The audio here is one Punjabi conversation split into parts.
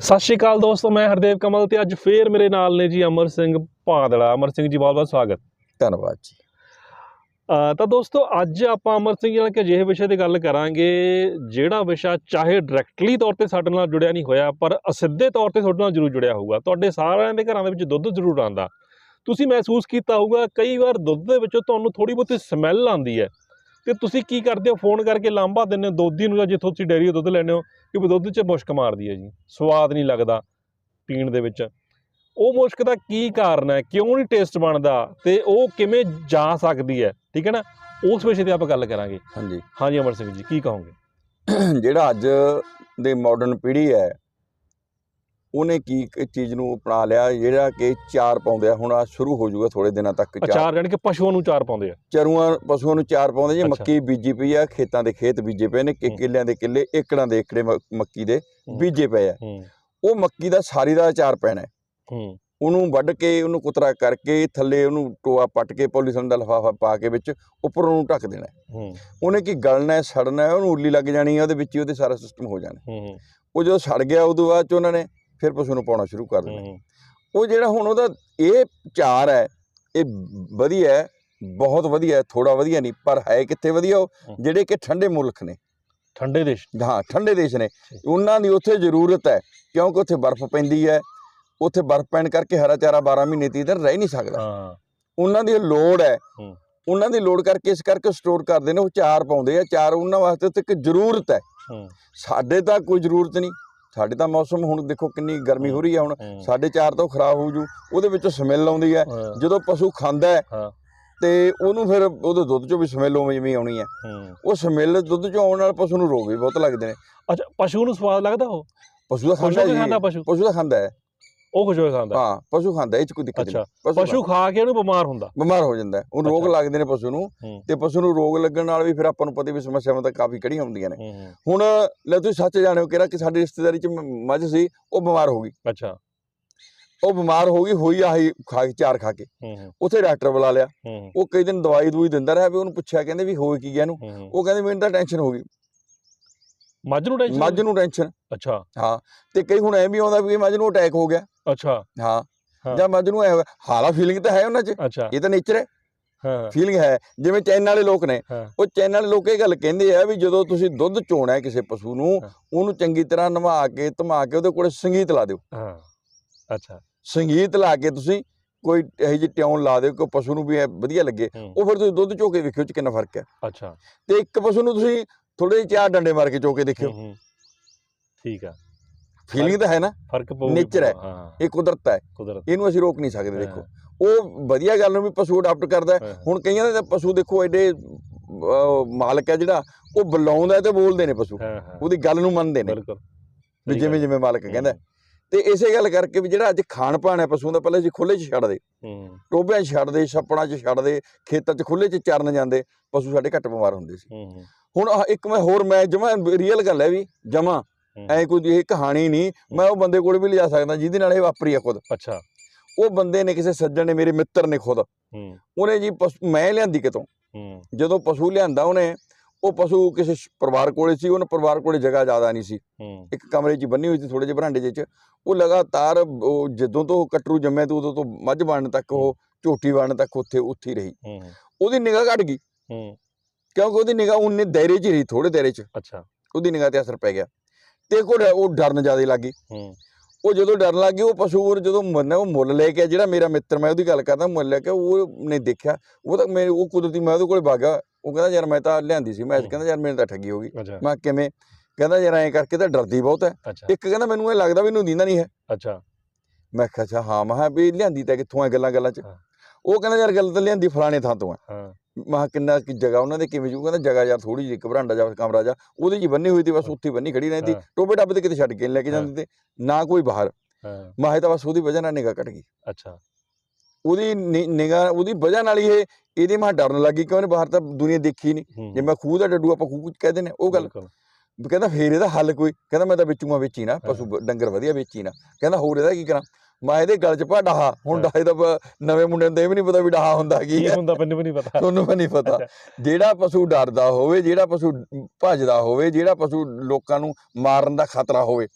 ਸਤਿ ਸ਼੍ਰੀ ਅਕਾਲ ਦੋਸਤੋ ਮੈਂ ਹਰਦੇਵ ਕਮਲ ਤੇ ਅੱਜ ਫੇਰ ਮੇਰੇ ਨਾਲ ਨੇ ਜੀ ਅਮਰ ਸਿੰਘ ਭਾਦੜਾ। ਅਮਰ ਸਿੰਘ ਜੀ ਬਹੁਤ ਬਹੁਤ ਸਵਾਗਤ। ਧੰਨਵਾਦ ਜੀ। ਤਾਂ ਦੋਸਤੋ ਅੱਜ ਆਪਾਂ ਅਮਰ ਸਿੰਘ ਜੀ ਨਾਲ ਕਿ ਅਜਿਹੇ ਵਿਸ਼ੇ ਤੇ ਗੱਲ ਕਰਾਂਗੇ ਜਿਹੜਾ ਵਿਸ਼ਾ ਚਾਹੇ ਡਾਇਰੈਕਟਲੀ ਤੌਰ ਤੇ ਸਾਡੇ ਨਾਲ ਜੁੜਿਆ ਨਹੀਂ ਹੋਇਆ ਪਰ ਅਸਿੱਧੇ ਤੌਰ ਤੇ ਤੁਹਾਡੇ ਨਾਲ ਜ਼ਰੂਰ ਜੁੜਿਆ ਹੋਊਗਾ। ਤੁਹਾਡੇ ਸਾਰਿਆਂ ਦੇ ਘਰਾਂ ਦੇ ਵਿੱਚ ਦੁੱਧ ਜ਼ਰੂਰ ਆਉਂਦਾ। ਤੁਸੀਂ ਮਹਿਸੂਸ ਕੀਤਾ ਹੋਊਗਾ ਕਈ ਵਾਰ ਦੁੱਧ ਦੇ ਵਿੱਚੋਂ ਤੁਹਾਨੂੰ ਥੋੜੀ ਬਹੁਤੀ ਸਮੈਲ ਆਉਂਦੀ ਹੈ। ਤੇ ਤੁਸੀਂ ਕੀ ਕਰਦੇ ਹੋ? ਫੋਨ ਕਰਕੇ ਲਾਂਭਾ ਦਿੰਦੇ ਹੋ ਦੋਧੀ ਨੂੰ ਜਾਂ ਜਿੱਥੋਂ ਤੁਸੀਂ ਡੈਰੀ ਤੋਂ ਦੁੱਧ ਲੈਂਦੇ ਹੋ। ਕਿ ਵੀ ਦੁੱਧ 'ਚ ਮੁਸ਼ਕ ਮਾਰਦੀ ਹੈ ਜੀ ਸਵਾਦ ਨਹੀਂ ਲੱਗਦਾ ਪੀਣ ਦੇ ਵਿੱਚ। ਉਹ ਮੁਸ਼ਕ ਦਾ ਕੀ ਕਾਰਨ ਹੈ ਕਿਉਂ ਨਹੀਂ ਟੇਸਟ ਬਣਦਾ ਤੇ ਉਹ ਕਿਵੇਂ ਜਾ ਸਕਦੀ ਹੈ ਠੀਕ ਹੈ ਨਾ? ਉਸ ਵਿਸ਼ੇ ਤੇ ਆਪਾਂ ਗੱਲ ਕਰਾਂਗੇ। ਹਾਂਜੀ। ਹਾਂਜੀ ਅਮਰ ਸਿੰਘ ਜੀ ਕੀ ਕਹੋਗੇ? ਜਿਹੜਾ ਅੱਜ ਦੇ ਮਾਡਰਨ ਪੀੜ੍ਹੀ ਹੈ ਉਹਨੇ ਕੀ ਚੀਜ਼ ਨੂੰ ਅਪਣਾ ਲਿਆ ਜਿਹੜਾ ਕਿ ਚਾਰ ਪਾਉਂਦੇ ਆ। ਹੁਣ ਆ ਸ਼ੁਰੂ ਹੋ ਜਾਊਗਾ ਥੋੜੇ ਦਿਨਾਂ ਤੱਕ ਚਾਰ। ਜਾਣੀ ਕਿ ਪਸ਼ੂਆਂ ਨੂੰ ਚਾਰ ਪਾਉਂਦੇ ਆ? ਚਰੂਆਂ ਪਸ਼ੂਆਂ ਨੂੰ ਚਾਰ ਪਾਉਂਦੇ ਜੀ। ਮੱਕੀ ਬੀਜੀ ਪਈ ਆ ਖੇਤਾਂ ਦੇ ਖੇਤ ਬੀਜੇ ਪਏ ਨੇ। ਕਿੱਲਿਆਂ ਦੇ ਕਿੱਲੇ ਏਕੜਾਂ ਦੇ ਏਕੜੇ ਮੱਕੀ ਦੇ। ਬੀਜੇ ਪਏ ਆ। ਉਹ ਮੱਕੀ ਦਾ ਸਾਰੀ ਦਾ ਅਚਾਰ ਪੈਣਾ। ਹੈ। ਉਹਨੂੰ ਵੱਢ ਕੇ ਉਹਨੂੰ ਕੁਤਰਾ ਕਰਕੇ ਥੱਲੇ ਉਹਨੂੰ ਟੋਆ ਪੱਟ ਕੇ ਪੋਲੀਥੀਨ ਦਾ ਲਿਫਾਫਾ ਪਾ ਕੇ ਵਿੱਚ ਉੱਪਰ ਉਹਨੂੰ ਢੱਕ ਦੇਣਾ। ਉਹਨੇ ਕੀ ਗਲਣਾ ਹੈ ਸੜਨਾ ਹੈ ਉਹਨੂੰ ਉੱਲੀ ਲੱਗ ਜਾਣੀ ਹੈ ਉਹਦੇ ਵਿੱਚ ਹੀ ਉਹਦੇ ਸਾਰਾ ਸਿਸਟਮ ਹੋ ਜਾਣਾ। ਹੂੰ। ਉਹ ਜਦੋਂ ਸੜ ਗਿਆ ਉਦੋਂ ਬਾਅਦ ਚ ਉਹਨਾਂ ਨੇ ਫਿਰ ਪਸ਼ੂ ਨੂੰ ਪਾਉਣਾ ਸ਼ੁਰੂ ਕਰ ਦੇਣਾ ਉਹ ਜਿਹੜਾ ਹੁਣ ਉਹਦਾ ਇਹ ਚਾਰ ਹੈ ਇਹ ਵਧੀਆ ਹੈ ਬਹੁਤ ਵਧੀਆ ਹੈ ਥੋੜਾ ਵਧੀਆ ਨਹੀਂ ਪਰ ਹੈ ਕਿੱਥੇ ਵਧੀਆ ਉਹ। ਜਿਹੜੇ ਕਿ ਠੰਡੇ ਮੁਲਕ ਨੇ। ਠੰਡੇ ਦੇਸ਼ ਹਾਂ ਠੰਡੇ ਦੇਸ਼ ਨੇ। ਉਹਨਾਂ ਦੀ ਉੱਥੇ ਜ਼ਰੂਰਤ ਹੈ ਕਿਉਂਕਿ ਉੱਥੇ ਬਰਫ਼ ਪੈਂਦੀ ਹੈ। ਉੱਥੇ ਬਰਫ਼ ਪੈਣ ਕਰਕੇ ਹਰਾ ਚਾਰਾ 12 ਮਹੀਨੇ ਤੀਹ ਦਿਨ ਰਹਿ ਨਹੀਂ ਸਕਦਾ। ਹਾਂ। ਉਹਨਾਂ ਦੀ ਲੋੜ ਹੈ। ਉਹਨਾਂ ਦੀ ਲੋੜ ਕਰਕੇ ਇਸ ਕਰਕੇ ਸਟੋਰ ਕਰਦੇ ਨੇ ਉਹ ਚਾਰ ਪਾਉਂਦੇ ਆ। ਚਾਰ ਉਹਨਾਂ ਵਾਸਤੇ ਉੱਥੇ ਇੱਕ ਜ਼ਰੂਰਤ ਹੂੰ। ਸਾਡੇ ਤਾਂ ਕੋਈ ਜ਼ਰੂਰਤ ਨਹੀਂ। ਸਾਡੇ ਤਾਂ ਮੌਸਮ ਹੁਣ ਦੇਖੋ ਕਿੰਨੀ ਗਰਮੀ ਹੋ ਰਹੀ ਹੈ ਹੁਣ ਸਾਡੇ ਚਾਰ ਤੋਂ ਖਰਾਬ ਹੋ ਜੂ ਉਹਦੇ ਵਿੱਚੋਂ ਸਮੈਲ ਆਉਂਦੀ ਹੈ। ਜਦੋਂ ਪਸ਼ੂ ਖਾਂਦਾ ਹੈ। ਤੇ ਉਹਨੂੰ ਫਿਰ ਉਹਦੇ ਦੁੱਧ ਚੋਂ ਵੀ ਸਮੈਲ ਉਵੇਂ ਜਿਵੇਂ ਆਉਣੀ ਹੈ। ਉਹ ਸਮੈਲ ਦੁੱਧ ਚੋਂ ਆਉਣ ਨਾਲ ਪਸ਼ੂ ਨੂੰ ਰੋਗ ਵੀ ਬਹੁਤ ਲੱਗਦੇ ਨੇ। ਅੱਛਾ ਪਸ਼ੂ ਨੂੰ ਸਵਾਦ ਲੱਗਦਾ ਉਹ? ਪਸ਼ੂ ਦਾ ਖਾਂਦਾ ਹੋ ਪਸ਼ੂ? ਦਾ ਖਾਂਦਾ ਹੈ। ਉਹ ਖੁਸ਼ ਹੋ ਕੇ ਖਾਂਦਾ ਹਾਂ ਪਸ਼ੂ ਖਾਂਦਾ ਇਹ ਚ ਕੋਈ ਦਿੱਕਤ ਨਹੀਂ। ਪਸ਼ੂ ਖਾ ਕੇ ਉਹਨੂੰ ਬਿਮਾਰ ਹੁੰਦਾ। ਬਿਮਾਰ ਹੋ ਜਾਂਦਾ। ਉਹ ਰੋਗ। ਲੱਗਦੇ ਨੇ ਪਸ਼ੂ ਨੂੰ। ਤੇ ਪਸ਼ੂ ਨੂੰ ਰੋਗ ਲੱਗਣ ਨਾਲ ਵੀ ਫਿਰ ਆਪਾਂ ਨੂੰ ਪਤਾ ਵੀ ਸਮੱਸਿਆਵਾਂ ਤਾਂ ਕਾਫੀ ਕੜੀਆਂ ਹੁੰਦੀਆਂ ਨੇ। ਹੁਣ ਲੈ ਤੁਸੀਂ ਸੱਚ ਜਾਣਿਓ ਕਿਹੜਾ ਕਿ ਸਾਡੀ ਰਿਸ਼ਤੇਦਾਰੀ ਚ ਮੱਝ ਸੀ ਉਹ ਬਿਮਾਰ ਹੋ ਗਈ। ਅੱਛਾ। ਉਹ ਬਿਮਾਰ ਹੋ ਗਈ ਹੋਈ ਆਹੀ ਖਾ ਕੇ ਚਾਰ ਖਾ ਕੇ। ਉੱਥੇ ਡਾਕਟਰ ਬੁਲਾ ਲਿਆ। ਉਹ ਕਈ ਦਿਨ ਦਵਾਈ ਦਵਾਈ ਦਿੰਦਾ ਰਿਹਾ ਵੀ ਉਹਨੂੰ ਪੁੱਛਿਆ ਕਹਿੰਦੇ ਵੀ ਹੋਏ ਕੀ ਗਿਆ ਇਹਨੂੰ? ਉਹ ਕਹਿੰਦੇ ਮੈਨੂੰ ਤਾਂ ਟੈਨਸ਼ਨ ਹੋ ਗਈ। ਮੱਝ ਨੂੰ ਟੈਨਸ਼ਨ ਮੱਝ ਨੂੰ ਟੈਨਸ਼ਨ ਅੱਛਾ। ਹਾਂ ਤੇ ਕਈ ਹੁਣ ਐ ਵੀ ਆਉਂਦਾ ਵੀ ਮੱਝ ਨੂੰ ਅਟੈਕ ਹੋ ਗਿਆ। ਅੱਛਾ। ਹਾਂ। ਜਾਂ ਮੱਝ ਨੂੰ ਐ ਹਾਲਾ ਫੀਲਿੰਗ ਤਾਂ ਹੈ ਉਹਨਾਂ 'ਚ। ਅੱਛਾ। ਇਹ ਤਾਂ ਨੇਚਰ ਹੈ। ਹਾਂ। ਫੀਲਿੰਗ ਹੈ ਜਿਵੇਂ ਚੈਨ ਵਾਲੇ ਲੋਕ ਨੇ। ਉਹ ਚੈਨ ਵਾਲੇ ਲੋਕ ਇਹ ਗੱਲ ਕਹਿੰਦੇ ਆ ਵੀ ਜਦੋਂ ਤੁਸੀਂ ਦੁੱਧ ਚੋਣਾ ਹੈ ਕਿਸੇ ਪਸ਼ੂ ਨੂੰ। ਉਹਨੂੰ ਚੰਗੀ ਤਰ੍ਹਾਂ ਨਵਾ ਕੇ ਧਮਾ ਕੇ ਉਹਦੇ ਕੋਲੇ ਸੰਗੀਤ ਲਾ ਦਿਓ। ਹਾਂ। ਅੱਛਾ। ਸੰਗੀਤ ਲਾ ਕੇ ਤੁਸੀਂ ਕੋਈ ਇਹੋ ਜਿਹੀ ਟਿਊਨ ਲਾ ਦਿਓ ਕਿ ਪਸ਼ੂ ਨੂੰ ਵੀ ਵਧੀਆ ਲੱਗੇ। ਉਹ ਫਿਰ ਤੁਸੀਂ ਦੁੱਧ ਚੋ ਕੇ ਵੇਖਿਓ ਚ ਕਿੰਨਾ ਫ਼ਰਕ ਹੈ। ਅੱਛਾ। ਤੇ ਇੱਕ ਪਸ਼ੂ ਨੂੰ ਤੁਸੀਂ ਥੋੜੇ ਜਿਹੇ ਚਾਰ ਡੰਡੇ ਮਾਰ ਕੇ ਚੋ ਕੇ ਦੇਖਿਓ। ਹੂੰ, ਠੀਕ ਆ। ਫੀਲਿੰਗ ਤਾਂ ਹੈ ਨਾ? ਫ਼ਰਕ ਪਊ Nature ਹੈ। ਇਹ ਕੁਦਰਤ ਹੈ। ਇਹਨੂੰ ਅਸੀਂ ਰੋਕ ਨਹੀਂ ਸਕਦੇ। ਦੇਖੋ। ਉਹ ਵਧੀਆ ਗੱਲ ਨੂੰ ਵੀ ਪਸ਼ੂ ਅਡਾਪਟ ਕਰਦਾ ਹੁਣ ਕਈਆਂ ਦੇ ਪਸ਼ੂ ਦੇਖੋ ਐਡੇ ਮਾਲਕ ਹੈ ਜਿਹੜਾ ਉਹ ਬੁਲਾਉਂਦਾ ਤੇ ਬੋਲਦੇ ਨੇ ਪਸ਼ੂ। ਉਹਦੀ ਗੱਲ ਨੂੰ ਮੰਨਦੇ ਨੇ। ਬਿਲਕੁਲ। ਵੀ ਜਿਵੇਂ। ਜਿਵੇਂ ਮਾਲਕ ਕਹਿੰਦਾ ਤੇ ਇਸੇ ਗੱਲ ਕਰਕੇ ਵੀ ਜਿਹੜਾ ਅੱਜ ਖਾਣ ਪਾਣ ਹੈ ਪਸ਼ੂਆਂ ਦਾ ਪਹਿਲਾਂ ਅਸੀਂ ਖੁੱਲੇ 'ਚ ਛੱਡ ਦੇ। ਹੂੰ। ਟੋਬਿਆਂ 'ਚ ਛੱਡ ਦੇ ਛੱਪੜਾਂ 'ਚ ਛੱਡ ਦੇ ਖੇਤਾਂ 'ਚ ਖੁੱਲੇ 'ਚ ਚਰਨ ਜਾਂਦੇ। ਪਸ਼ੂ ਸਾਡੇ ਘੱਟ ਬਿਮਾਰ ਹੁੰਦੇ ਸੀ। ਹੁਣ ਇੱਕ ਮੈਂ ਹੋਰ ਮੈਂ ਜਮਾ ਰੀਅਲ ਗੱਲ ਹੈ ਵੀ ਜਮਾ। ਐ ਕੋਈ ਇਹ ਕਹਾਣੀ ਨਹੀਂ ਮੈਂ ਉਹ ਬੰਦੇ ਕੋਲ ਵੀ ਲਿਜਾ ਸਕਦਾ ਜਿਹਦੇ ਨਾਲ ਇਹ ਵਾਪਰੀ ਆ ਖੁਦ। ਅੱਛਾ। ਉਹ ਬੰਦੇ ਨੇ ਕਿਸੇ ਸੱਜਣ ਨੇ ਮੇਰੇ ਮਿੱਤਰ ਨੇ ਖੁਦ। ਹੂੰ। ਉਹਨੇ ਜੀ ਮੈਂ ਲਿਆਂਦੀ ਕਿਤੋਂ? ਹੂੰ। ਜਦੋਂ ਪਸ਼ੂ ਲਿਆਂਦਾ ਉਹਨੇ ਉਹ ਪਸ਼ੂ ਕਿਸੇ ਪਰਿਵਾਰ ਕੋਲੇ ਸੀ ਉਹਨੇ ਪਰਿਵਾਰ ਕੋਲੇ ਜਗ੍ਹਾ ਜ਼ਿਆਦਾ ਨਹੀਂ ਸੀ। ਇੱਕ ਕਮਰੇ 'ਚ ਬੰਨੀ ਹੋਈ ਸੀ ਥੋੜੇ ਜਿਹੇ ਬਰਾਂਡੇ 'ਚ। ਉਹ ਲਗਾਤਾਰ ਉਹ ਜਦੋਂ ਤੋਂ ਕਟਰੂ ਜੰਮਿਆ ਤੇ ਉਦੋਂ ਤੋਂ ਮੱਝ ਬਣਨ ਤੱਕ ਉਹ ਝੋਟੀ ਬਣਨ ਤੱਕ ਉੱਥੇ ਉੱਥੇ ਰਹੀ। ਹੂੰ। ਉਹਦੀ ਨਿਗਾਹ ਘਟ ਗਈ। ਹੂੰ। ਕਿਉਂਕਿ ਉਹਦੀ ਨਿਗਾਹ ਉਹਨੇ ਦਾਇਰੇ 'ਚ ਹੀ ਰਹੀ ਥੋੜੇ ਦਾਇਰੇ 'ਚ। ਅੱਛਾ। ਉਹਦੀ ਨਿਗਾਹ ਤੇ ਅਸਰ ਪੈ ਗਿਆ। ਤੇ ਕੋਲ ਉਹ ਡਰਨ ਜ਼ਿਆਦਾ ਲੱਗ ਗਈ। ਹੂੰ। ਉਹ ਜਦੋਂ ਡਰਨ ਲੱਗ ਗਈ ਉਹ ਪਸ਼ੂ ਉਹ ਜਦੋਂ ਮੰਨਿਆ ਉਹ ਮੁੱਲ ਲੈ ਕੇ ਜਿਹੜਾ ਮੇਰਾ ਮਿੱਤਰ ਮੈਂ ਉਹਦੀ ਗੱਲ ਕਰਦਾ ਮੁੱਲ ਲੈ ਕੇ ਉਹ ਨੇ ਦੇਖਿਆ ਉਹ ਤਾਂ ਮੇਰੇ ਉਹ ਕੁਦਰਤੀ ਮੈਂ ਉਹਦੇ ਕੋਲੇ ਭਾਗਾ ਉਹ ਕਹਿੰਦਾ ਯਾਰ ਮੈਂ ਤਾਂ ਲਿਆਂਦੀ ਸੀ ਮੈਂ। ਕਹਿੰਦਾ ਯਾਰ ਮੇਰੇ ਤਾਂ ਠੱਗੀ ਹੋ ਗਈ। ਮੈਂ ਕਿਵੇਂ? ਕਹਿੰਦਾ ਯਾਰ ਐਂ ਕਰਕੇ ਤਾਂ ਡਰਦੀ ਬਹੁਤ ਹੈ। ਇੱਕ ਕਹਿੰਦਾ ਮੈਨੂੰ ਇਹ ਲੱਗਦਾ ਵੀ ਇਹਨੂੰ ਦੀਂਦਾ ਨਹੀਂ ਹੈ। ਅੱਛਾ। ਮੈਂ ਕਿਹਾ ਅੱਛਾ ਹਾਂ ਮੈਂ ਵੀ ਲਿਆਂਦੀ ਤਾਂ ਕਿੱਥੋਂ ਹੈ ਗੱਲਾਂ ਗੱਲਾਂ 'ਚ। ਉਹ ਕਹਿੰਦਾ ਯਾਰ ਗੱਲ ਤਾਂ ਲਿਆਂਦੀ ਫਲਾਣੇ ਥਾਂ ਤੋਂ ਹੈ। ਮੈਂ ਕਿੰਨਾ ਕੀ ਜਗ੍ਹਾ ਉਹਨਾਂ ਦੇ ਕਿਵੇਂ ਜੂ? ਕਹਿੰਦਾ ਜਗ੍ਹਾ ਯਾਰ ਥੋੜੀ ਜਿਹੀ ਇੱਕ ਬਰਾਂਡਾ ਜਾ ਕਮਰਾ ਜਾ ਉਹਦੇ ਹੀ ਬੰਨੀ ਹੋਈ ਸੀ ਬਸ ਉੱਥੇ ਬੰਨੀ ਖੜੀ ਰਹਿੰਦੀ। ਟੋਬੇ ਟੱਬ ਤੇ ਕਿਤੇ ਛੱਡ ਕੇ ਨੀ ਲੈ ਕੇ। ਜਾਂਦੇ ਤੇ ਨਾ ਕੋਈ ਬਾਹਰ। ਮੈਂ ਕਿਹਾ ਤਾਂ ਬਸ ਉਹਦੀ ਵਜ੍ਹਾ ਨਾਲ ਨਿਗਾਹ ਘਟ ਗਈ। ਅੱਛਾ। ਉਹਦੀ ਨਿਗਾਹ ਉਹਦੀ ਵਜ੍ਹਾ ਨਾਲ ਹੀ ਇਹ ਇਹਦੇ ਮਾਂ ਡਰਨ ਲੱਗੀ ਕਿ ਉਹਨੇ ਬਾਹਰ ਤਾਂ ਦੁਨੀਆ ਦੇਖੀ ਨਹੀਂ ਜੇ ਮੈਂ ਖੂਹ ਦਾ ਡੱਡੂ ਆਪਾਂ ਖੂਹ ਕਹਿੰਦੇ ਨੇ ਉਹ ਗੱਲ ਕਹਿੰਦਾ ਫੇਰ ਇਹਦਾ ਹੱਲ ਕੋਈ। ਕਹਿੰਦਾ ਮੈਂ ਤਾਂ ਵੇਚੂਗਾ ਵੇਚੀ ਨਾ। ਪਸ਼ੂ ਡੰਗਰ ਵਧੀਆ ਵੇਚੀ ਨਾ। ਕਹਿੰਦਾ ਹੋਰ ਇਹਦਾ ਕੀ ਕਰਾਂ? ਮੈਂ ਇਹਦੇ ਗਲ 'ਚ ਪਾ ਡਾਹਾ। ਹੁਣ। ਡਾਹੇ ਦਾ ਨਵੇਂ ਮੁੰਡੇ ਨੂੰ ਤਾਂ ਇਹ ਵੀ ਨਹੀਂ ਪਤਾ ਵੀ ਡਾਹਾ ਹੁੰਦਾ ਕੀ ਹੈ ਹੁੰਦਾ ਮੈਨੂੰ ਵੀ ਨਹੀਂ ਪਤਾ। ਤੁਹਾਨੂੰ ਵੀ ਨਹੀਂ ਪਤਾ। ਜਿਹੜਾ ਪਸ਼ੂ ਡਰਦਾ ਹੋਵੇ ਜਿਹੜਾ ਪਸ਼ੂ ਭੱਜਦਾ ਹੋਵੇ ਜਿਹੜਾ ਪਸ਼ੂ ਲੋਕਾਂ ਨੂੰ ਮਾਰਨ ਦਾ ਖਤਰਾ ਹੋਵੇ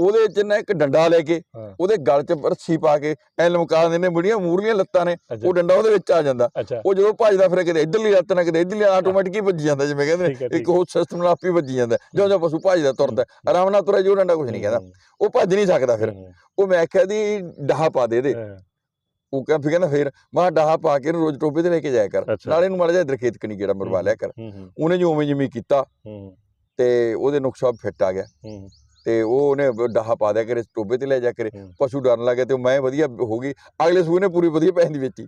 ਉਹਦੇ 'ਚ ਨਾ ਇੱਕ ਡੰਡਾ ਲੈ ਕੇ। ਉਹਦੇ ਗਲ 'ਚ ਰੱਸੀ ਪਾ ਕੇ ਐ ਲਮਕਾ ਦਿੰਦੇ ਨੇ ਬੜੀਆਂ ਮੂਰਲੀਆਂ ਲੱਤਾਂ ਨੇ ਉਹ ਡੰਡਾ ਉਹਦੇ ਵਿੱਚ ਆ ਜਾਂਦਾ। ਉਹ ਜਦੋਂ ਭੱਜਦਾ ਫਿਰ ਕਿਤੇ ਇੱਧਰਲੀ ਲੱਤ ਨਾਲ ਕਿਤੇ ਇੱਧਰਲੀ ਆਟੋਮੈਟਿਕ ਹੀ ਭੱਜੀ ਜਾਂਦਾ ਜਿਵੇਂ ਕਹਿੰਦੇ ਨੇ ਇੱਕ ਉਹ ਸਿਸਟਮ ਨਾਲ ਆਪੇ ਭੱਜੀ ਜਾਂਦਾ। ਜਿਉਂ ਜਿਉਂ ਪਸ਼ੂ ਭੱਜਦਾ ਤੁਰਦਾ ਆਰਾਮ ਨਾਲ ਤੁਰੇ ਜੋ ਡੰਡਾ ਕੁਝ ਨਹੀਂ ਕਹਿੰਦਾ। ਉਹ ਭੱਜ ਨਹੀਂ ਸਕਦਾ ਫਿਰ। ਉਹ ਮੈਂ ਆਖਿਆ ਦੀ ਡਾਹਾ ਪਾ ਦੇ ਦੇ ਉਹ ਕਹਿੰਦਾ ਫਿਰ ਕਹਿੰਦਾ ਫਿਰ ਮੈਂ ਡਾਹਾ ਪਾ ਕੇ ਇਹਨੂੰ ਰੋਜ਼ ਟੋਬੇ ਤੇ ਲੈ ਕੇ ਜਾਇਆ ਕਰ। ਨਾਲੇ ਨੂੰ ਮਾੜਾ ਜਿਹਾ ਇੱਧਰ ਖੇਤ ਕਣੀ ਗੇੜਾ ਮਰਵਾ ਲਿਆ ਕਰ। ਉਹਨੇ ਜੋ ਉਵੇਂ ਜਿਵੇਂ ਕੀਤਾ ਤੇ ਉਹਦੇ ਨੁਕਸਾ ਫਿੱਟ ਆ ਗਿਆ। ਤੇ ਉਹ ਉਹਨੇ ਡਾਹਾ ਪਾ ਦਿਆ ਕਰੇ ਟੋਬੇ ਤੇ ਲੈ ਜਾ ਕਰੇ। ਪਸ਼ੂ ਡਰਨ ਲੱਗੇ ਤੇ ਮੈਂ ਵਧੀਆ ਹੋ ਗਈ। ਅਗਲੇ ਸੂਏ ਨੇ ਪੂਰੀ ਵਧੀਆ ਪੈਸੇ ਦੀ ਵੇਚੀ।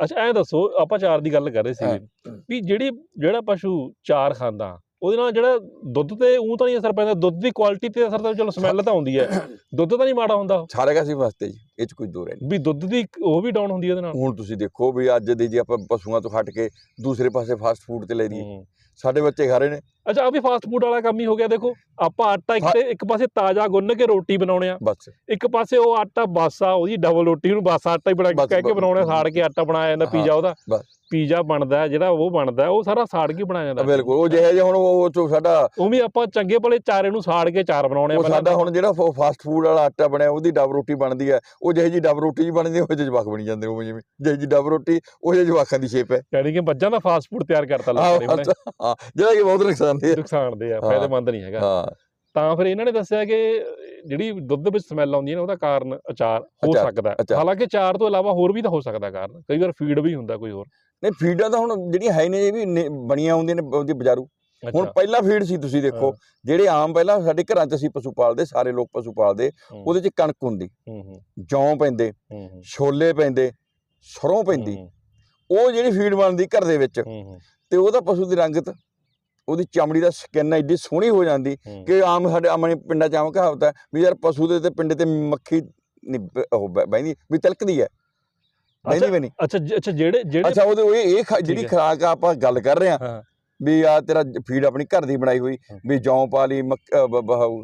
ਅੱਛਾ ਐ ਦੱਸੋ ਆਪਾਂ ਚਾਰ ਦੀ ਗੱਲ ਕਰ ਰਹੇ ਸੀ। ਵੀ ਜਿਹੜੀ ਜਿਹੜਾ ਪਸ਼ੂ ਚਾਰ ਖਾਂਦਾ ਉਹਦੇ ਨਾਲ ਜਿਹੜਾ ਦੁੱਧ ਤੇ ਉਹ ਤਾਂ ਨਹੀਂ ਅਸਰ ਪੈਂਦਾ ਦੁੱਧ ਦੀ ਕੁਆਲਿਟੀ ਤੇ ਅਸਰ ਤਾਂ ਚਲੋ ਸਮੈਲ ਤਾਂ ਆਉਂਦੀ ਹੈ। ਦੁੱਧ ਤਾਂ ਨਹੀਂ ਮਾੜਾ ਹੁੰਦਾ। ਸਾਰੇ ਕਾਸੀ ਵਾਸਤੇ ਜੀ ਇਹ ਚ ਕੋਈ ਦੋ ਰਹਿ ਨਹੀਂ। ਵੀ ਦੁੱਧ ਦੀ ਉਹ ਵੀ ਡਾਊਨ ਹੁੰਦੀ ਹੈ ਉਹਦੇ ਨਾਲ। ਹੁਣ ਤੁਸੀਂ ਦੇਖੋ ਵੀ ਅੱਜ ਦੇ ਜੇ ਆਪਾਂ ਪਸ਼ੂਆਂ ਤੋਂ ਹਟ ਕੇ ਦੂਸਰੇ ਪਾਸੇ ਫਾਸਟ ਫੂਡ ਤੇ ਲੈ ਲਈਏ। ਸਾਡੇ ਬੱਚੇ ਖਾ ਰਹੇ ਨੇ। ਅੱਛਾ ਆ ਵੀ ਫਾਸਟ ਫੂਡ ਵਾਲਾ ਕੰਮ ਹੀ ਹੋ ਗਿਆ ਦੇਖੋ। ਆਪਾਂ ਆਟਾ ਇੱਕ। ਤੇ ਇੱਕ ਪਾਸੇ ਤਾਜ਼ਾ ਗੁੰਨ ਕੇ ਰੋਟੀ ਬਣਾਉਣੇ ਆ। ਬਸ। ਇੱਕ ਪਾਸੇ ਉਹ ਆਟਾ ਬਾਸਾ ਉਹਦੀ ਡਬਲ ਰੋਟੀ ਨੂੰ ਬਾਸਾ ਆਟਾ ਹੀ ਬਣਾ ਬਸ, ਕਹਿ ਕੇ। ਬਣਾਉਣਾ ਸਾੜ ਕੇ ਆਟਾ ਬਣਾਇਆ ਜਾਂਦਾ ਪੀਜ਼ਾ ਉਹਦਾ। ਬਸ। ਪੀਜ਼ਾ ਬਣਦਾ ਜਿਹੜਾ ਉਹ ਬਣਦਾ ਉਹ ਸਾਰਾ ਸਾੜ ਕੇ ਬਣਾਇਆ ਜਾਂਦਾ ਬਿਲਕੁਲ ਉਹ ਜਿਹੇ ਜਿਹੇ ਹੁਣ ਉਹ ਚੋਂ ਸਾਡਾ ਉਹ ਵੀ ਆਪਾਂ ਚੰਗੇ ਭਲੇ ਚਾਰੇ ਨੂੰ ਸਾੜ ਕੇ ਚਾਰ ਬਣਾਉਣੇ ਆ ਸਾਡਾ ਹੁਣ ਜਿਹੜਾ ਫਾਸਟ ਫੂਡ ਵਾਲਾ ਆਟਾ ਬਣਿਆ ਉਹਦੀ ਡਬ ਰੋਟੀ ਬਣਦੀ ਹੈ। ਉਹ ਜਿਹੇ ਜੀ ਡਬ ਰੋਟੀ ਜੀ ਬਣਦੀ ਉਹ ਜਿਹੇ ਜਵਾਕ ਬਣੀ ਜਾਂਦੇ ਉਹ ਜਿਵੇਂ। ਜਿਹੇ ਜੀ ਡਬ ਰੋਟੀ ਉਹ ਜਿਹੇ ਜਵਾਕਾਂ ਦੀ ਸ਼ੇਪ ਹੈ। ਯਾਨੀ ਕਿ ਮੱਝਾਂ ਦਾ ਫਾਸਟ ਫੂਡ ਤਿਆਰ ਕਰਤਾ ਉਹਨੇ। ਹਾਂ ਜਿਹੜਾ ਕਿ ਬਹੁਤ ਨੁਕਸਾਨ ਦੇ ਨੁਕਸਾਨ ਦੇ ਆ। ਫਾਇਦੇਮੰਦ ਨਹੀਂ ਹੈਗਾ। ਹਾਂ। ਤਾਂ ਫਿਰ ਇਹਨਾਂ ਨੇ ਦੱਸਿਆ ਕਿ ਜਿਹੜੀ ਦੁੱਧ ਵਿੱਚ ਸਮੈਲ ਆਉਂਦੀ ਹੈ ਨਾ ਉਹਦਾ ਕਾਰਨ ਅਚਾਰ ਹੋ ਅਚਾਰ, ਸਕਦਾ ਹੈ। ਅਚਾਰ। ਹਾਲਾਂਕਿ ਚਾਰ ਤੋਂ ਇਲਾਵਾ ਹੋਰ ਵੀ ਤਾਂ ਹੋ ਸਕਦਾ ਕਾਰਨ। ਕਈ ਵਾਰ ਫੀਡ ਵੀ ਹੁੰਦਾ ਕੋਈ ਹੋਰ। ਨਹੀਂ ਫੀਡਾਂ ਤਾਂ ਹੁਣ ਜਿਹੜੀਆਂ ਹੈ ਨੇ ਇਹ ਵੀ ਬਣੀਆਂ ਹੁੰਦੀਆਂ ਨੇ ਉਹਦੀ ਬਾਜ਼ਾਰੂ। ਹੁਣ ਪਹਿਲਾਂ ਫੀਡ ਸੀ ਤੁਸੀਂ ਦੇਖੋ। ਜਿਹੜੇ ਆਮ ਪਹਿਲਾਂ ਸਾਡੇ ਘਰਾਂ 'ਚ ਅਸੀਂ ਪਸ਼ੂ ਪਾਲਦੇ ਸਾਰੇ ਲੋਕ ਪਸ਼ੂ ਪਾਲਦੇ ਉਹਦੇ 'ਚ ਕਣਕ ਹੁੰਦੀ। ਜੌਂ ਪੈਂਦੇ ਛੋਲੇ ਪੈਂਦੇ ਸਰੋਂ ਪੈਂਦੀ। ਉਹ ਜਿਹੜੀ ਫੀਡ ਬਣਦੀ ਘਰ ਦੇ ਵਿੱਚ ਤੇ ਉਹਦਾ ਪਸ਼ੂ ਦੀ ਰੰਗਤ ਉਹਦੀ ਚਮੜੀ ਦਾ ਸਕਿਨ ਐਡੀ ਸੋਹਣੀ ਹੋ ਜਾਂਦੀ। ਕਿ ਆਮ ਸਾਡੇ ਆਪਣੇ ਪਿੰਡਾਂ 'ਚ ਆਮ ਕਹਾਵਤ ਹੈ ਵੀ ਯਾਰ ਪਸ਼ੂ ਦੇ ਤੇ ਪਿੰਡੇ ਤੇ ਮੱਖੀ ਨਹੀਂ ਉਹ ਬ- ਬਹਿੰਦੀ ਵੀ ਤਿਲਕਦੀ ਹੈ ਨਹੀਂ ਅੱਛਾ ਜ- ਅੱਛਾ ਜਿਹੜੇ ਜਿਹੜੇ ਅੱਛਾ ਉਹਦੇ ਉਹ ਇਹ ਜਿਹੜੀ। ਖੁਰਾਕ ਆਪਾਂ ਗੱਲ ਕਰ ਰਹੇ ਹਾਂ ਵੀ ਆ ਤੇਰਾ ਫੀਡ ਆਪਣੀ ਘਰ ਦੀ ਬਣਾਈ ਹੋਈ। ਵੀ ਜੌਂ ਪਾ ਲਈ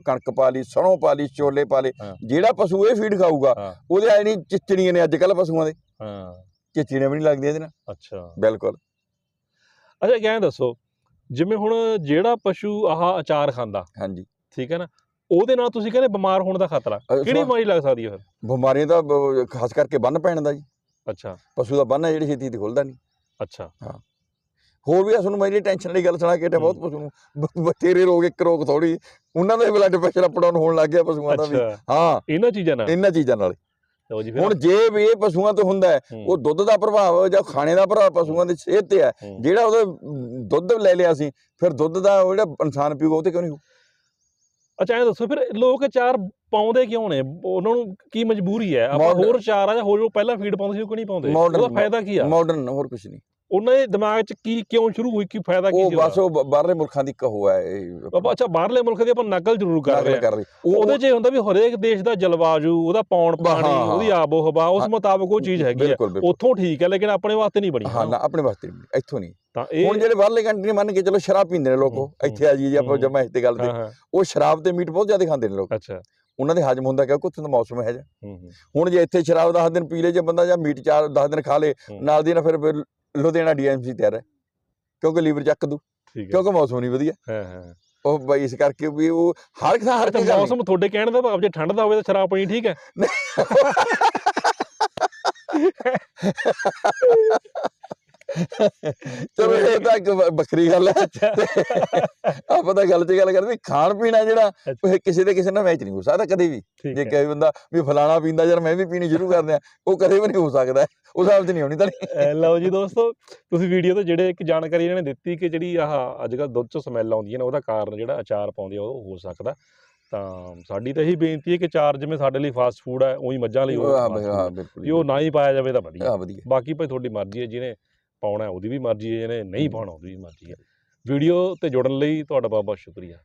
ਕਣਕ ਪਾ ਲਈ ਸਰੋਂ ਪਾ ਲਈ ਛੋਲੇ ਪਾ ਹਾਂ। ਜਿਹੜਾ ਪਸ਼ੂ ਇਹ ਫੀਡ ਖਾਊਗਾ। ਉਹਦੇ ਨਹੀਂ ਚਿਚੜੀਆਂ ਨੇ ਅੱਜ ਕੱਲ ਪਸ਼ੂਆਂ ਦੇ ਹਾਂ ਚਿਚੜੀਆਂ ਵੀ ਨਹੀਂ ਲੱਗਦੀਆਂ ਇਹਦੇ ਨਾਲ ਅੱਛਾ ਬਿਲਕੁਲ ਅੱਛਾ ਐਂ ਦੱਸੋ ਜਿਵੇਂ ਹੁਣ ਜਿਹੜਾ ਪਸ਼ੂ ਆਹ ਅਚਾਰ ਖਾਂਦਾ ਹਾਂਜੀ। ਠੀਕ ਹੈ ਨਾ ਉਹਦੇ ਨਾਲ ਤੁਸੀਂ ਕਹਿੰਦੇ ਬਿਮਾਰ ਹੋਣ ਦਾ ਖਤਰਾ ਕਿਹੜੀ ਬਿਮਾਰੀ ਲੱਗ ਸਕਦੀ ਹੈ ਫਿਰ? ਬਿਮਾਰੀਆਂ ਦਾ ਖਾਸ ਕਰਕੇ ਬੰਨ ਪੈਣ ਦਾ ਜੀ। ਅੱਛਾ। ਪਸ਼ੂ ਦਾ ਬੰਨ ਹੈ ਜਿਹੜੀ ਛੇਤੀ ਤੇ ਖੁੱਲਦਾ ਨਹੀਂ। ਅੱਛਾ। ਹੋਰ ਵੀ ਤੁਹਾਨੂੰ ਮੇਰੀ ਟੈਨਸ਼ਨ ਵਾਲੀ ਗੱਲ ਸੁਣਾ ਕੇ ਹਟਿਆ ਬਹੁਤ ਪਸ਼ੂ ਨੂੰ। ਬਥੇਰੇ ਰੋਗ ਇੱਕ ਰੋਗ ਥੋੜੀ ਉਹਨਾਂ ਦਾ ਬਲੱਡ ਪ੍ਰੈਸ਼ਰ ਅਪ ਡਾਊਨ ਹੋਣ ਲੱਗ ਗਿਆ ਪਸ਼ੂਆਂ ਦਾ ਵੀ। ਹਾਂ। ਇਹਨਾਂ ਚੀਜ਼ਾਂ ਨਾਲ? ਇਹਨਾਂ ਚੀਜ਼ਾਂ ਨਾਲ। ਹੁਣ ਜੇ ਵੀ ਇਹ ਪਸ਼ੂਆਂ ਤੋਂ ਹੁੰਦਾ ਹੈ ਉਹ ਦੁੱਧ ਦਾ ਪ੍ਰਭਾਵ ਜਾਂ ਖਾਣੇ ਦਾ ਪ੍ਰਭਾਵ ਪਸ਼ੂਆਂ ਦੀ ਸਿਹਤ ਤੇ ਹੈ। ਜਿਹੜਾ ਉਹਦਾ ਦੁੱਧ ਲੈ ਲਿਆ ਸੀ ਫਿਰ ਦੁੱਧ ਦਾ ਜਿਹੜਾ ਇਨਸਾਨ ਪੀਊਗਾ ਉਹ ਤੇ ਕਿਉਂ ਨਹੀਂ ਹੋਊ? ਅੱਛਾ ਦੱਸੋ ਫਿਰ ਲੋਕ ਚਾਰ ਪਾਉਂਦੇ ਕਿਉਂ ਨੇ? ਉਹਨਾਂ ਨੂੰ ਕੀ ਮਜਬੂਰੀ ਹੈ? ਆਪਾਂ ਹੋਰ ਚਾਰ ਆ ਜਾਂ ਹੋਰ ਜੋ ਪਹਿਲਾਂ ਫੀਡ ਪਾਉਂਦੇ ਸੀ ਉਹ ਕਿਉਂ ਨਹੀਂ ਪਾਉਂਦੇ? ਉਹਦਾ ਫਾਇਦਾ ਕੀ ਆ? ਮਾਡਰਨ ਹੋਰ ਕੁਝ ਨਹੀਂ। ਉਹਨਾਂ ਦੇ ਦਿਮਾਗ 'ਚ ਕੀ ਕਿਉਂ ਸ਼ੁਰੂ ਹੋਈ ਕੀ ਫਾਇਦਾ ਕੀ ਉਹ ਬਸ? ਉਹ ਬਾਹਰਲੇ ਮੁਲਕਾਂ ਦੀ ਕਹੋ ਹੈ ਇਹ। ਆਪਾਂ ਅੱਛਾ ਬਾਹਰਲੇ ਮੁਲਕ ਦੀ ਆਪਾਂ ਨਕਲ ਜ਼ਰੂਰ ਕਰ ਰਹੇ ਹਾਂ। ਉਹਦੇ 'ਚ ਇਹ ਹੁੰਦਾ ਵੀ ਹਰੇਕ ਦੇਸ਼ ਦਾ ਜਲਵਾਯੂ ਉਹਦਾ ਪੌਣ ਪਾਣੀ ਹਾਂ, ਹਾਂ। ਉਹਦੀ ਆਬੋ ਹਵਾ ਉਸ ਹਾਂ, ਮੁਤਾਬਕ ਉਹ ਚੀਜ਼ ਹੈਗੀ ਬਿਲਕੁਲ ਉੱਥੋਂ ਠੀਕ ਹੈ ਲੇਕਿਨ ਆਪਣੇ ਵਾਸਤੇ ਨਹੀਂ ਬਣੀ। ਹਾਂ ਨਾ ਆਪਣੇ ਵਾਸਤੇ ਨਹੀਂ ਇੱਥੋਂ ਨਹੀਂ। ਤਾਂ ਇਹ ਹੁਣ ਜਿਹੜੇ ਬਾਹਰਲੇ ਕੰਟਰੀ ਮੰਨ ਕੇ ਚਲੋ ਸ਼ਰਾਬ ਪੀਂਦੇ ਨੇ ਲੋਕ। ਹੂੰ, ਇੱਥੇ ਆ ਜੀ ਜੇ ਆਪਾਂ ਹੂੰ, ਜਮਾ ਇਸ ਤੇ ਗੱਲ ਤੇ। ਹਾਂ। ਹਾਂ ਉਹ ਸ਼ਰਾਬ ਤੇ ਮੀਟ ਬਹੁਤ ਜ਼ਿਆਦਾ ਖਾਂਦੇ ਨੇ ਲੋਕ। ਅੱਛਾ। ਉਹਨਾਂ ਦੇ ਹਜਮ ਹੁੰਦਾ ਕਿਉਂਕਿ ਉੱਥੇ ਦਾ ਮੌਸਮ ਹੈ ਹੂੰ ਹੂੰ। ਹੁਣ ਜੇ ਇੱਥੇ ਸ਼ਰਾਬ 10 ਦਿਨ ਪੀ ਲੇ ਜੇ ਬੰਦਾ ਜਾਂ ਮੀਟ ਚਾਰ 10 ਦਿਨ ਖਾ ਲੇ ਹੂੰ। ਨਾਲ ਦੀ ਨਾਲ ਫਿਰ ਲੁਧਿਆਣਾ ਡੀਐਮਸੀ ਤਿਆਰ ਹੈ ਕਿਉਂਕਿ ਲੀਵਰ ਚੱਕ ਦੂ ਕਿਉਂਕਿ ਮੌਸਮ ਨਹੀਂ ਵਧੀਆ। ਹਾਂ ਹਾਂ। ਉਹ ਬਈ ਇਸ ਕਰਕੇ ਵੀ ਉਹ ਹਰ ਥਾਂ ਹਰ ਇੱਕ ਮੌਸਮ ਤੁਹਾਡੇ ਕਹਿਣ ਦਾ ਭਾਵ ਜੇ ਠੰਡ ਦਾ ਹੋਵੇ ਤਾਂ ਸ਼ਰਾਬ ਪੀਣੀ ਠੀਕ ਹੈ। ਚਲੋ ਇਹ ਤਾਂ ਇੱਕ ਵੱਖਰੀ ਗੱਲ ਹੈ। ਆਪਾਂ ਤਾਂ ਗੱਲ 'ਚ ਗੱਲ ਕਰਦੇ ਖਾਣ ਪੀਣਾ ਜਿਹੜਾ ਕਿਸੇ ਦੇ ਕਿਸੇ ਨਾਲ ਮੈਚ ਨਹੀਂ ਹੋ ਸਕਦਾ ਕਦੇ ਵੀ। ਜੇ ਕਹੇ ਬੰਦਾ ਵੀ ਫਲਾਣਾ ਪੀਂਦਾ ਯਾਰ ਮੈਂ ਵੀ ਪੀਣੀ ਸ਼ੁਰੂ ਕਰ ਦਿਆਂ ਉਹ ਕਦੇ ਵੀ ਨਹੀਂ ਹੋ ਸਕਦਾ। ਉਹ ਹਿਸਾਬ ਤੇ ਨਹੀਂ ਹੋਣੀ ਤਾਂ ਲਓ ਜੀ ਦੋਸਤੋ ਤੁਸੀਂ ਵੀਡੀਓ ਤੋਂ ਜਿਹੜੇ ਇੱਕ ਜਾਣਕਾਰੀ ਇਹਨਾਂ ਨੇ ਦਿੱਤੀ ਕਿ ਜਿਹੜੀ ਆਹ ਅੱਜ ਕੱਲ੍ਹ ਦੁੱਧ 'ਚ ਸਮੈਲ ਆਉਂਦੀ ਹੈ ਨਾ ਉਹਦਾ ਕਾਰਨ ਜਿਹੜਾ ਅਚਾਰ ਪਾਉਂਦੇ ਉਹ ਹੋ ਸਕਦਾ। ਤਾਂ ਸਾਡੀ ਤਾਂ ਇਹੀ ਬੇਨਤੀ ਹੈ ਕਿ ਚਾਰ ਜਿਵੇਂ ਸਾਡੇ ਲਈ ਫਾਸਟ ਫੂਡ ਹੈ ਉਹੀ ਮੱਝਾਂ ਲਈ ਉਹ ਨਾ ਹੀ ਪਾਇਆ ਜਾਵੇ ਤਾਂ ਵਧੀਆ। ਬਾਕੀ ਭਾਈ ਤੁਹਾਡੀ ਮਰਜ਼ੀ ਹੈ ਜਿਹਨੇ ਪਾਉਣਾ ਉਹਦੀ ਵੀ ਮਰਜ਼ੀ ਹੈ ਜਿਹਨੇ ਨਹੀਂ ਪਾਉਣਾ ਉਹਦੀ ਵੀ ਮਰਜ਼ੀ ਹੈ। ਵੀਡੀਓ ਤੇ ਜੁੜਨ ਲਈ ਤੁਹਾਡਾ ਬਹੁਤ ਬਹੁਤ ਸ਼ੁਕਰੀਆ।